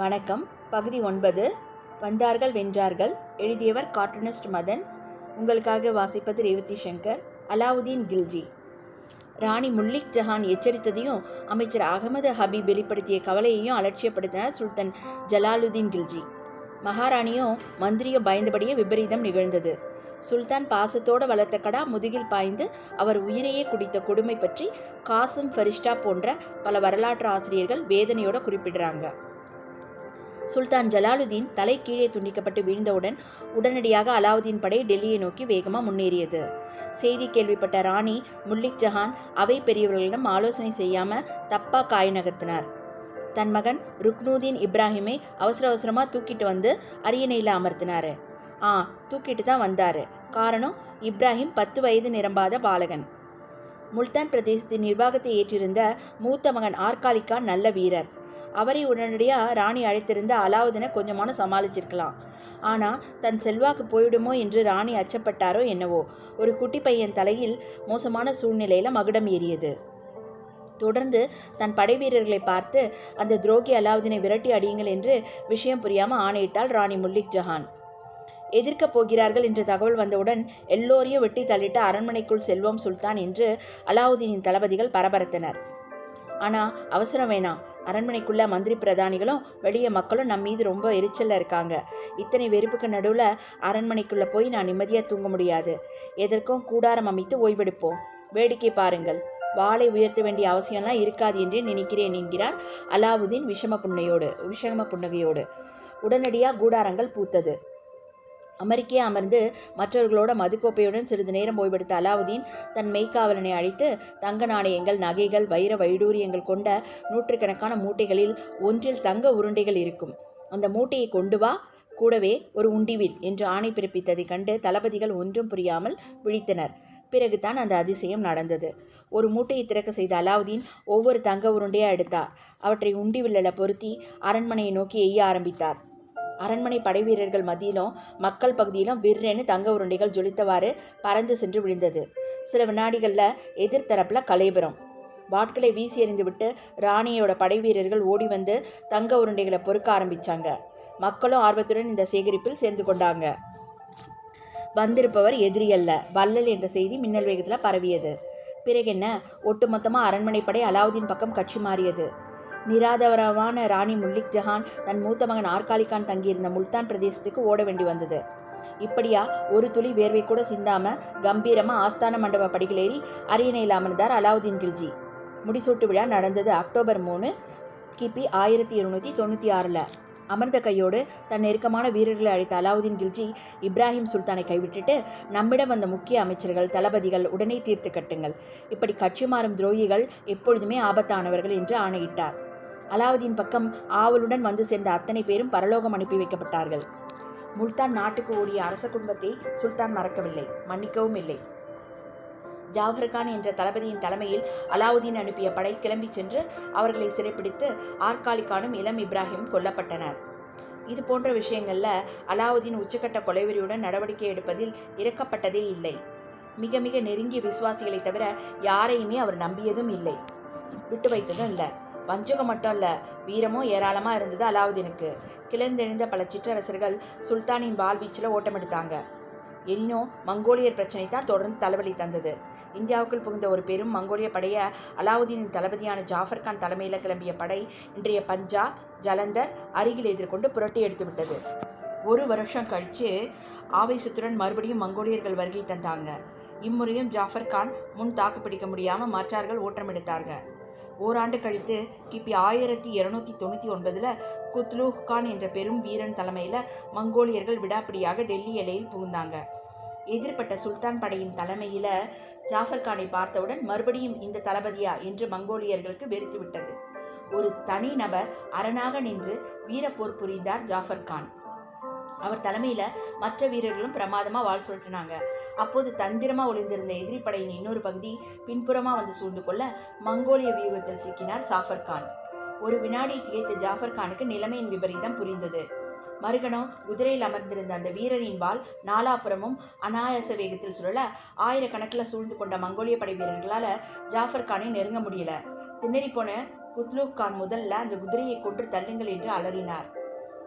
வணக்கம். பகுதி ஒன்பது வந்தார்கள் வென்றார்கள் எழுதியவர் கார்ட்டூனிஸ்ட் மதன் உங்களுக்காக வாசிப்பது ரேவதி சங்கர் அலாவுதீன் கில்ஜி. ராணி முல்லிக் ஜஹான் எச்சரித்ததையும் அமைச்சர் அகமது ஹபீப் வெளிப்படுத்திய கவலையையும் அலட்சியப்படுத்தினார் சுல்தான் ஜலாலுதீன் கில்ஜி. மகாராணியும் மந்திரியும் பயந்தபடியே விபரீதம் நிகழ்ந்தது. சுல்தான் பாசத்தோடு வளர்த்த கடா முதுகில் பாய்ந்து அவர் உயிரையே குடித்த கொடுமை பற்றி காசும் ஃபரிஷ்டா போன்ற பல வரலாற்று ஆசிரியர்கள் வேதனையோடு குறிப்பிடுறாங்க. சுல்தான் ஜலாலுதீன் தலை கீழே துண்டிக்கப்பட்டு வீழ்ந்தவுடன் உடனடியாக அலாவுதீன் படை டெல்லியை நோக்கி வேகமாக முன்னேறியது. செய்தி கேள்விப்பட்ட ராணி முல்லிக் ஜஹான் அவை பெரியவர்களிடம் ஆலோசனை செய்யாமல் தப்பா காய் நகர்த்தினார். தன் மகன் ருக்னூதீன் இப்ராஹிமை அவசர அவசரமாக தூக்கிட்டு வந்து அரியணையில் அமர்த்தினார். ஆ தூக்கிட்டு தான் வந்தார். காரணம் இப்ராஹிம் பத்து வயது நிரம்பாத பாலகன். முல்தான் பிரதேசத்தின் நிர்வாகத்தை ஏற்றிருந்த மூத்த மகன் ஆர்காலிகான் நல்ல வீரர். அவரை உடனடியாக ராணி அழைத்திருந்த அலாவுதீனை கொஞ்சமான சமாளிச்சிருக்கலாம். ஆனால் தன் செல்வாக்கு போயிடுமோ என்று ராணி அச்சப்பட்டாரோ என்னவோ ஒரு குட்டி பையன் தலையில் மோசமான சூழ்நிலையில் மகுடம் ஏறியது. தொடர்ந்து தன் படை வீரர்களை பார்த்து அந்த துரோகி அலாவுதீனை விரட்டி அடியுங்கள் என்று விஷயம் புரியாமல் ஆணையிட்டாள் ராணி முல்லிக் ஜஹான். எதிர்க்கப் போகிறார்கள் என்ற தகவல் வந்தவுடன் எல்லோரையும் வெட்டி தள்ளிட்ட அரண்மனைக்குள் செல்வம் சுல்தான் என்று அலாவுதீனின் தளபதிகள் பரபரத்தனர். ஆனால் அவசரம் வேணாம். அரண்மனைக்குள்ள மந்திரி பிரதானிகளும் வெளியே மக்களும் நம் மீது ரொம்ப எரிச்சலில் இருக்காங்க. இத்தனை வெறுப்புக்கு நடுவில் அரண்மனைக்குள்ளே போய் நான் நிம்மதியாக தூங்க முடியாது. எதற்கும் கூடாரம் அமைத்து ஓய்வெடுப்போம். வேடிக்கை பாருங்கள். வாளை உயர்த்த வேண்டிய அவசியம்லாம் இருக்காது என்றே நினைக்கிறேன் என்கிறார் அலாவுதீன் விஷம புன்னையோடு விஷம புன்னகையோடு. உடனடியாக கூடாரங்கள் பூத்தது. அமெரிக்கே அமர்ந்து மற்றவர்களோட மதுக்கோப்பையுடன் சிறிது நேரம் ஓய்வெடுத்த அலாவுதீன் தன் மெய்க்காவலனை அழைத்து தங்க நாணயங்கள் நகைகள் வைர வைடூரியங்கள் கொண்ட நூற்றுக்கணக்கான மூட்டைகளில் ஒன்றில் தங்க உருண்டைகள் இருக்கும். அந்த மூட்டையை கொண்டு வா கூடவே ஒரு உண்டிவில் என்று ஆணை பிறப்பித்ததை கண்டு தளபதிகள் ஒன்றும் புரியாமல் விழித்தனர். பிறகுதான் அந்த அதிசயம் நடந்தது. ஒரு மூட்டையை திறக்க செய்த அலாவுதீன் ஒவ்வொரு தங்க உருண்டையாக எடுத்தார். அவற்றை உண்டிவில்லில் பொருத்தி அரண்மனையை நோக்கி எய்ய ஆரம்பித்தார். அரண்மனை படைவீரர்கள் மத்தியிலும் மக்கள் பகுதியிலும் விற்றென்னு தங்க உருண்டைகள் ஜொலித்தவாறு பறந்து சென்று விழுந்தது. சில வினாடிகளில் எதிர்த்தரப்பில் கலைபுரம் வாட்களை வீசி எறிந்துவிட்டு ராணியோட படைவீரர்கள் ஓடி வந்து தங்க உருண்டைகளை பொறுக்க ஆரம்பித்தாங்க மக்களும் ஆர்வத்துடன் இந்த சேகரிப்பில் சேர்ந்து கொண்டாங்க. வந்திருப்பவர் எதிரி அல்ல வள்ளல் என்ற செய்தி மின்னல் வேகத்தில் பரவியது. பிறகு என்ன? ஒட்டுமொத்தமாக அரண்மனை படை அலாவுதீன் பக்கம் கட்சி மாறியது. நிராதவரமான ராணி முல்லிக் ஜஹான் தன் மூத்த மகன் ஆர்காலிகான் தங்கியிருந்த முல்தான் பிரதேசத்துக்கு ஓட வேண்டி வந்தது. இப்படியா? ஒரு துளி வேர்வை கூட சிந்தாம கம்பீரமா ஆஸ்தான மண்டப படிகளேறி அரியணையில் அமர்ந்தார் அலாவுதீன் கில்ஜி. முடிசூட்டு விழா நடந்தது அக்டோபர் மூணு கிபி ஆயிரத்தி இருநூற்றி தொண்ணூற்றி ஆறில். அமர்ந்த கையோடு தன் நெருக்கமான வீரர்களை அழைத்த அலாவுதீன் கில்ஜி இப்ராஹிம் சுல்தானை கைவிட்டுட்டு நம்மிடம் வந்த முக்கிய அமைச்சர்கள் தளபதிகள் உடனே தீர்த்து கட்டுங்கள். இப்படி கட்சி மாறும் துரோகிகள் எப்பொழுதுமே ஆபத்தானவர்கள் என்று ஆணையிட்டார். அலாவுதீன் பக்கம் ஆவலுடன் வந்து சேர்ந்த அத்தனை பேரும் பரலோகம் அனுப்பி வைக்கப்பட்டார்கள். முல்தான் நாட்டுக்கு ஓடிய அரச குடும்பத்தை சுல்தான் மறக்கவில்லை மன்னிக்கவும் இல்லை. ஜாஃபர்கான் என்ற தளபதியின் தலைமையில் அலாவுதீன் அனுப்பிய படை கிளம்பி சென்று அவர்களை சிறைப்பிடித்து ஆர்காலிகானும் இளம் இப்ராஹிம் கொல்லப்பட்டனர். இது போன்ற விஷயங்களில் அலாவுதீன் உச்சக்கட்ட கொலைவெறியுடன் நடவடிக்கை எடுப்பதில் இறக்கப்பட்டதே இல்லை. மிக மிக நெருங்கிய விசுவாசிகளை தவிர யாரையுமே அவர் நம்பியதும் இல்லை. விட்டு வைத்ததும் இல்லை. வஞ்சகம் மட்டும் இல்லை வீரமும் ஏராளமாக இருந்தது அலாவுதீனுக்கு. கிளர்ந்தெழுந்த பல சிற்றரசர்கள் சுல்தானின் வாழ்வீச்சில் ஓட்டமெடுத்தாங்க எனினும் மங்கோலியர் பிரச்சனை தான் தொடர்ந்து தலைவலி தந்தது. இந்தியாவுக்குள் புகுந்த ஒரு பெரும் மங்கோலிய படையை அலாவுதீனின் தளபதியான ஜாஃபர் கான் தலைமையில் கிளம்பிய படை இன்றைய பஞ்சாப் ஜலந்தர் அருகில் எதிர்கொண்டு புரட்டி எடுத்துவிட்டது ஒரு வருஷம் கழித்து ஆவேசத்துடன் மறுபடியும் மங்கோலியர்கள் வருகை தந்தாங்க. இம்முறையும் ஜாஃபர் கான் முன் தாக்கு பிடிக்க முடியாமல் மற்றார்கள் ஓட்டமெடுத்தார்கள் ஓராண்டு கழித்து கிபி ஆயிரத்தி இருநூத்தி தொண்ணூற்றி ஒன்பதில் குத்லூஹ் கான் என்ற பெரும் வீரன் தலைமையில் மங்கோலியர்கள் விடாப்பிடியாக டெல்லி எல்லையில் புகுந்தாங்க. எதிர்ப்பட்ட சுல்தான் படையின் தலைமையில் ஜாஃபர் கானை பார்த்தவுடன் மறுபடியும் இந்த தளபதியா என்று மங்கோலியர்களுக்கு வெறுத்து விட்டது. ஒரு தனி நபர் அரணாக நின்று வீரப்போர் புரிந்தார் ஜாஃபர் கான். அவர் தலைமையில் மற்ற வீரர்களும் பிரமாதமாக வாழ் சுழட்டினாங்க அப்போது தந்திரமாக ஒளிந்திருந்த எதிரிப்படையின் இன்னொரு பகுதி பின்புறமாக வந்து சூழ்ந்து கொள்ள மங்கோலிய வியூகத்தில் சிக்கினார் ஜாஃபர் கான். ஒரு வினாடி திகைத்த ஜாஃபர் கானுக்கு நிலைமையின் விபரீதம் புரிந்தது. மறுகணம் குதிரையில் அமர்ந்திருந்த அந்த வீரரின் வாள் நாலாபுறமும் அனாயாச வேகத்தில் சுழல ஆயிரக்கணக்கில் சூழ்ந்து கொண்ட மங்கோலிய படை வீரர்களால் ஜாஃபர் கானை நெருங்க முடியல. திணறி போன குத்லூக் கான் முதல்ல அந்த குதிரையை கொன்று தள்ளுங்கள் என்று அலறினார்.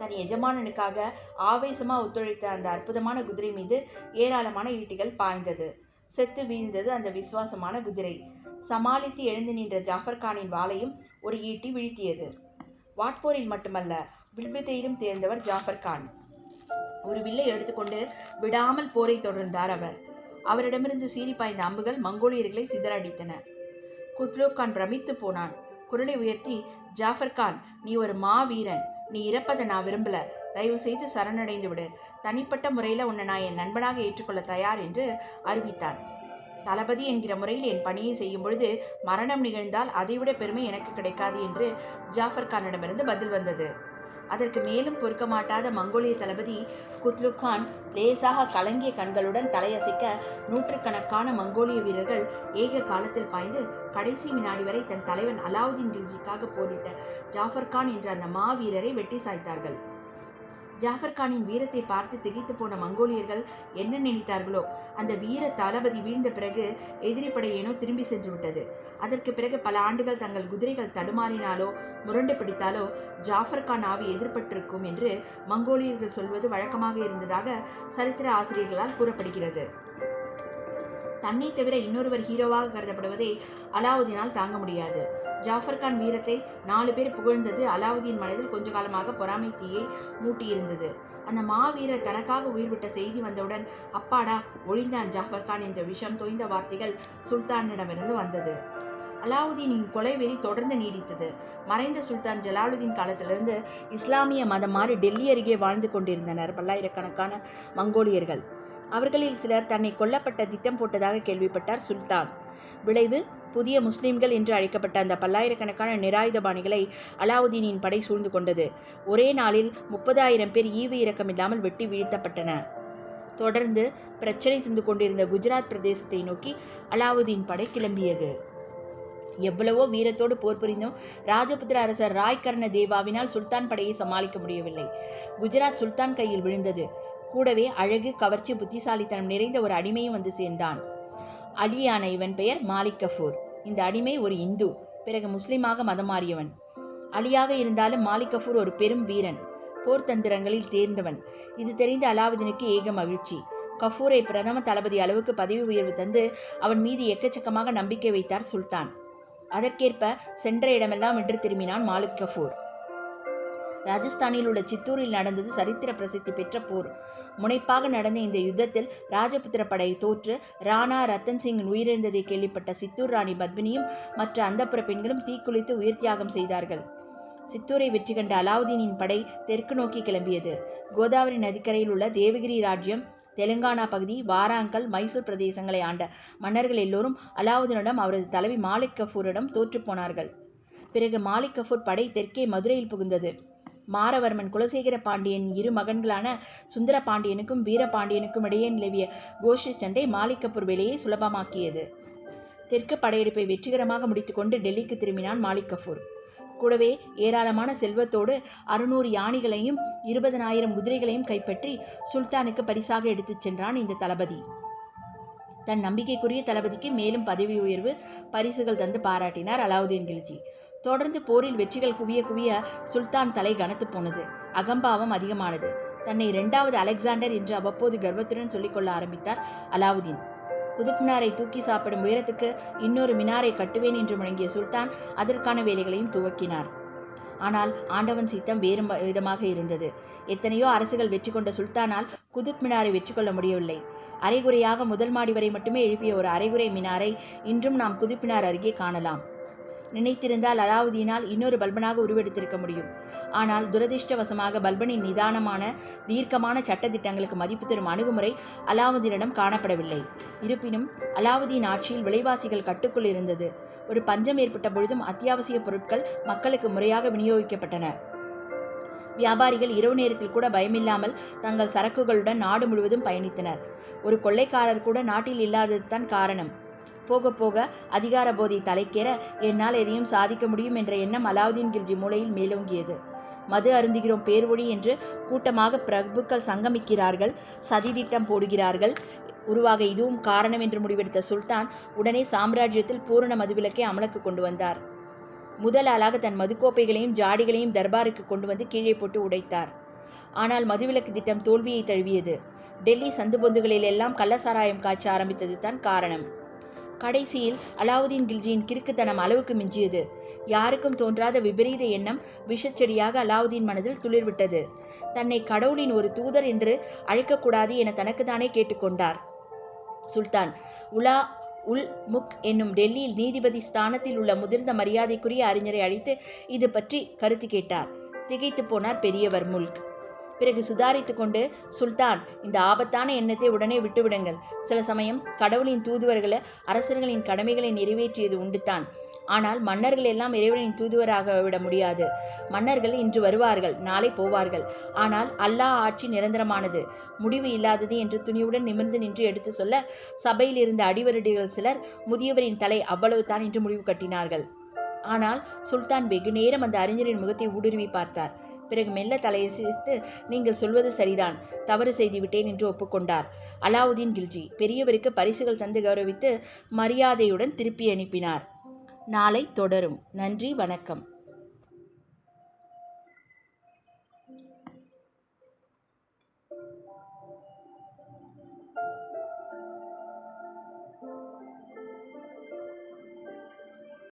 தன் எஜமானனுக்காக ஆவேசமாக ஒத்துழைத்த அந்த அற்புதமான குதிரை மீது ஏராளமான ஈட்டிகள் பாய்ந்தது. செத்து வீழ்ந்தது அந்த விசுவாசமான குதிரை. சமாளித்து எழுந்து நின்ற ஜாஃபர் கானின் வாளையும் ஒரு ஈட்டி வீழ்த்தியது. வாட்போரில் மட்டுமல்ல வில்வித்தையிலும் தேர்ந்தவர் ஜாஃபர் கான். ஒரு வில்லை எடுத்துக்கொண்டு விடாமல் போரை தொடர்ந்தார் அவர். அவரிடமிருந்து சீறி பாய்ந்த அம்புகள் மங்கோலியர்களை சிதறடித்தன. குத்லோ கான் பிரமித்து போனான். குரலை உயர்த்தி ஜாஃபர் கான் நீ ஒரு மாவீரன். நீ இறப்பதை நான் விரும்பல. தயவு செய்து சரணடைந்து விடு. தனிப்பட்ட முறையில் உன்னை நான் என் நண்பனாக ஏற்றுக்கொள்ள தயார் என்று அறிவித்தான் தளபதி என்கிற முறையில் என் பணியை செய்யும் பொழுது மரணம் நிகழ்ந்தால் அதைவிட பெருமை எனக்கு கிடைக்காது என்று ஜாஃபர் கானிடமிருந்து பதில் வந்தது. அதற்கு மேலும் பொறுக்க மாட்டாத மங்கோலிய தளபதி குத்லு கான் லேசாக கலங்கிய கண்களுடன் தலையசைக்க நூற்றுக்கணக்கான மங்கோலிய வீரர்கள் ஏக காலத்தில் பாய்ந்து கடைசி வினாடி வரை தன் தலைவன் அலாவுதீன் கில்ஜிக்காக போரிட்ட ஜாஃபர் கான் என்ற அந்த மாவீரரை வெட்டி சாய்த்தார்கள். ஜாஃபர் கானின் வீரத்தை பார்த்து திகைத்து போன மங்கோலியர்கள் என்ன நினைத்தார்களோ அந்த வீர தளபதி வீழ்ந்த பிறகு எதிரிப்படையேனோ திரும்பி சென்று விட்டது. அதற்கு பிறகு பல ஆண்டுகள் தங்கள் குதிரைகள் தடுமாறினாலோ முரண்டு பிடித்தாலோ ஜாஃபர் கான் ஆவி எதிர்பட்டிருக்கும் என்று மங்கோலியர்கள் சொல்வது வழக்கமாக இருந்ததாக சரித்திர ஆசிரியர்களால் கூறப்படுகிறது. தன்னை தவிர இன்னொருவர் ஹீரோவாக கருதப்படுவதை அலாவுதீனால் தாங்க முடியாது. ஜாஃபர் கான் வீரத்தை நாலு பேர் புகழ்ந்தது அலாவுதீன் மனதில் கொஞ்ச காலமாக பொறாமை தீயை மூட்டியிருந்தது. அந்த மாவீரர் தனக்காக உயிர் விட்ட செய்தி வந்தவுடன் அப்பாடா ஒழிந்தான் ஜாஃபர் கான் என்ற விஷம் தோய்ந்த வார்த்தைகள் சுல்தானிடமிருந்து வந்தது. அலாவுதீனின் கொலை வெறி தொடர்ந்து நீடித்தது. மறைந்த சுல்தான் ஜலாலுதீன் காலத்திலிருந்து இஸ்லாமிய மதம் மாறி டெல்லி அருகே வாழ்ந்து கொண்டிருந்தனர் பல்லாயிரக்கணக்கான மங்கோலியர்கள். அவர்களில் சிலர் தன்னை கொல்லப்பட்ட திட்டம் போட்டதாக கேள்விப்பட்டார் சுல்தான். விளைவு புதிய முஸ்லிம்கள் என்று அழைக்கப்பட்ட அந்த பல்லாயிரக்கணக்கான நிராயுதபாணிகளை அலாவுதீனின் படை சூழ்ந்து கொண்டது. ஒரே நாளில் முப்பதாயிரம் பேர் ஈவு இரக்கமில்லாமல் வெட்டி வீழ்த்தப்பட்டன. தொடர்ந்து பிரச்சனை தந்து கொண்டிருந்த குஜராத் பிரதேசத்தை நோக்கி அலாவுதீன் படை கிளம்பியது. எவ்வளவோ வீரத்தோடு போர் புரிந்தும் ராஜபுத்திர அரசர் ராய் கர்ண தேவாவினால் சுல்தான் படையை சமாளிக்க முடியவில்லை. குஜராத் சுல்தான் கையில் விழுந்தது. கூடவே அழகு கவர்ச்சி புத்திசாலித்தனம் நிறைந்த ஒரு அடிமையும் வந்து சேர்ந்தான். அலியான இவன் பெயர் மாலிக் கஃபூர். இந்த அடிமை ஒரு இந்து. பிறகு முஸ்லிமாக மதம் மாறியவன் அலியாக இருந்தாலும் மாலிக் கஃபூர் ஒரு பெரும் வீரன். போர் தந்திரங்களில் தேர்ந்தவன். இது தெரிந்த அலாவுதீனுக்கு ஏக மகிழ்ச்சி. கஃபூரை பிரதம தளபதி அளவுக்கு பதவி உயர்வு தந்து அவன் மீது எக்கச்சக்கமாக நம்பிக்கை வைத்தார் சுல்தான். அதற்கேற்ப சென்ற இடமெல்லாம் என்று திரும்பினான் மாலிக் கஃபூர். ராஜஸ்தானில் உள்ள சித்தூரில் நடந்தது சரித்திர பிரசித்தி பெற்ற போர். முனைப்பாக நடந்த இந்த யுத்தத்தில் ராஜபுத்திர படை தோற்று ராணா ரத்தன் சிங்கின் உயிரிழந்ததை கேள்விப்பட்ட சித்தூர் ராணி பத்மினியும் மற்ற அந்தப்புற பெண்களும் தீக்குளித்து உயிர் தியாகம் செய்தார்கள். சித்தூரை வெற்றி கண்ட அலாவுதீனின் படை தெற்கு நோக்கி கிளம்பியது. கோதாவரி நதிக்கரையில் உள்ள தேவகிரி ராஜ்யம் தெலுங்கானா பகுதி வாராங்கல் மைசூர் பிரதேசங்களை ஆண்ட மன்னர்கள் எல்லோரும் அலாவுதீனிடம் அவரது தலைவி மாலிக் கஃபூரிடம் தோற்றுப் போனார்கள். பிறகு மாலிக் கஃபூர் படை தெற்கே மதுரையில் புகுந்தது. மாரவர்மன் குலசேகர பாண்டியன் இரு மகன்களான சுந்தர பாண்டியனுக்கும் வீரபாண்டியனுக்கும் இடையே நிலவிய கோஷி சண்டை மாலிக்கப்பூர் வேலையை சுலபமாக்கியது. தெற்கு படையெடுப்பை வெற்றிகரமாக முடித்துக்கொண்டு டெல்லிக்கு திரும்பினான் மாலிக் கபூர் கூடவே ஏராளமான செல்வத்தோடு அறுநூறு யானைகளையும் இருபதனாயிரம் குதிரைகளையும் கைப்பற்றி சுல்தானுக்கு பரிசாக எடுத்துச் சென்றான் இந்த தளபதி. தன் நம்பிக்கைக்குரிய தளபதிக்கு மேலும் பதவி உயர்வு பரிசுகள் தந்து பாராட்டினார் அலாவுதீன் கில்ஜி. தொடர்ந்து போரில் வெற்றிகள் குவிய குவிய சுல்தான் தலை கனத்து போனது. அகம்பாவம் அதிகமானது. தன்னை இரண்டாவது அலெக்சாண்டர் என்று அவ்வப்போது கர்வத்துடன் சொல்லிக்கொள்ள ஆரம்பித்தார் அலாவுதீன். குதுப் மினாரை தூக்கி சாப்பிடும் உயரத்துக்கு இன்னொரு மினாரை கட்டுவேன் என்று முழங்கிய சுல்தான் அதற்கான வேலைகளையும் துவக்கினார். ஆனால் ஆண்டவன் சித்தம் வேறு விதமாக இருந்தது. எத்தனையோ அரசுகள் வெற்றி கொண்ட சுல்தானால் குதுப் மினாரை வெற்றி கொள்ள முடியவில்லை. அரைகுறையாக முதல் மாடி வரை மட்டுமே எழுப்பிய ஒரு அரைகுறை மினாரை இன்றும் நாம் குதுப்பினார் அருகே காணலாம். நினைத்திருந்தால் அலாவுதீனால் இன்னொரு பல்பனாக உருவெடுத்திருக்க முடியும். ஆனால் துரதிருஷ்டவசமாக பல்பனின் நிதானமான தீர்க்கமான சட்டத்திட்டங்களுக்கு மதிப்பு தரும் அணுகுமுறை அலாவுதீனிடம் காணப்படவில்லை. இருப்பினும் அலாவுதீன் ஆட்சியில் விலைவாசிகள் கட்டுக்குள் இருந்தது. ஒரு பஞ்சம் ஏற்பட்ட பொழுதும் அத்தியாவசிய பொருட்கள் மக்களுக்கு முறையாக விநியோகிக்கப்பட்டன. வியாபாரிகள் இரவு நேரத்தில் கூட பயமில்லாமல் தங்கள் சரக்குகளுடன் நாடு முழுவதும் பயணித்தனர். ஒரு கொள்ளைக்காரர் கூட நாட்டில் இல்லாததுதான் காரணம். போக போக அதிகார போதை தலைக்கேற என்னால் எதையும் சாதிக்க முடியும் என்ற எண்ணம் அலாவுதீன் கில்ஜி மூளையில் மேலோங்கியது. மது அருந்துகிறோம் பேர்வொழி என்று கூட்டமாக பிரபுக்கள் சங்கமிக்கிறார்கள் சதிதிட்டம் போடுகிறார்கள். உருவாக இதுவும் காரணம் என்று முடிவெடுத்த சுல்தான் உடனே சாம்ராஜ்யத்தில் பூரண மதுவிலக்கை அமலுக்கு கொண்டு வந்தார். முதல் ஆளாக தன் மதுக்கோப்பைகளையும் ஜாடிகளையும் தர்பாருக்கு கொண்டு வந்து கீழே போட்டு உடைத்தார். ஆனால் மதுவிலக்கு திட்டம் தோல்வியை தழுவியது. டெல்லி சந்து பொந்துகளில் எல்லாம் கள்ளசாராயம் காய்ச்ச ஆரம்பித்தது தான் காரணம். கடைசியில் அலாவுதீன் கில்ஜியின் கிறுக்குத்தனம் அளவுக்கு மிஞ்சியது. யாருக்கும் தோன்றாத விபரீத எண்ணம் விஷச்செடியாக அலாவுதீன் மனதில் துளிர்விட்டது. தன்னை கடவுளின் ஒரு தூதர் என்று அழைக்கக்கூடாது என தனக்குத்தானே கேட்டுக்கொண்டார். சுல்தான் உலா உல் முக் என்னும் டெல்லியில் நீதிபதி ஸ்தானத்தில் உள்ள முதிர்ந்த மரியாதைக்குரிய அறிஞரை அழைத்து இது பற்றி கருத்து கேட்டார். திகைத்து போனார் பெரியவர் முல்க். பிறகு சுதாரித்து கொண்டு சுல்தான் இந்த ஆபத்தான எண்ணத்தை உடனே விட்டுவிடுங்கள். சில சமயம் கடவுளின் தூதுவர்களை அரசர்களின் கடமைகளை நிறைவேற்றியது உண்டுதான். ஆனால் மன்னர்கள் எல்லாம் இறைவனின் தூதுவராக விட முடியாது. மன்னர்கள் இன்று வருவார்கள் நாளை போவார்கள். ஆனால் அல்லாஹ் ஆட்சி நிரந்தரமானது. முடிவு இல்லாதது என்று துணிவுடன் நிமிர்ந்து நின்று எடுத்து சொல்ல சபையில் இருந்த அடிவருடிகள் சிலர் முதியவரின் தலை அவ்வளவுதான் என்று முடிவு கட்டினார்கள். ஆனால் சுல்தான் வெகு நேரம் அந்த அறிஞரின் முகத்தை ஊடுருவி பார்த்தார். பிறகு மெல்ல தலையசித்து நீங்கள் சொல்வது சரிதான். தவறு செய்துவிட்டேன் என்று ஒப்புக்கொண்டார். அலாவுதீன் கில்ஜி பெரியவருக்கு பரிசுகள் தந்து கௌரவித்து மரியாதையுடன் திருப்பி அனுப்பினார். நாளை தொடரும். நன்றி வணக்கம்.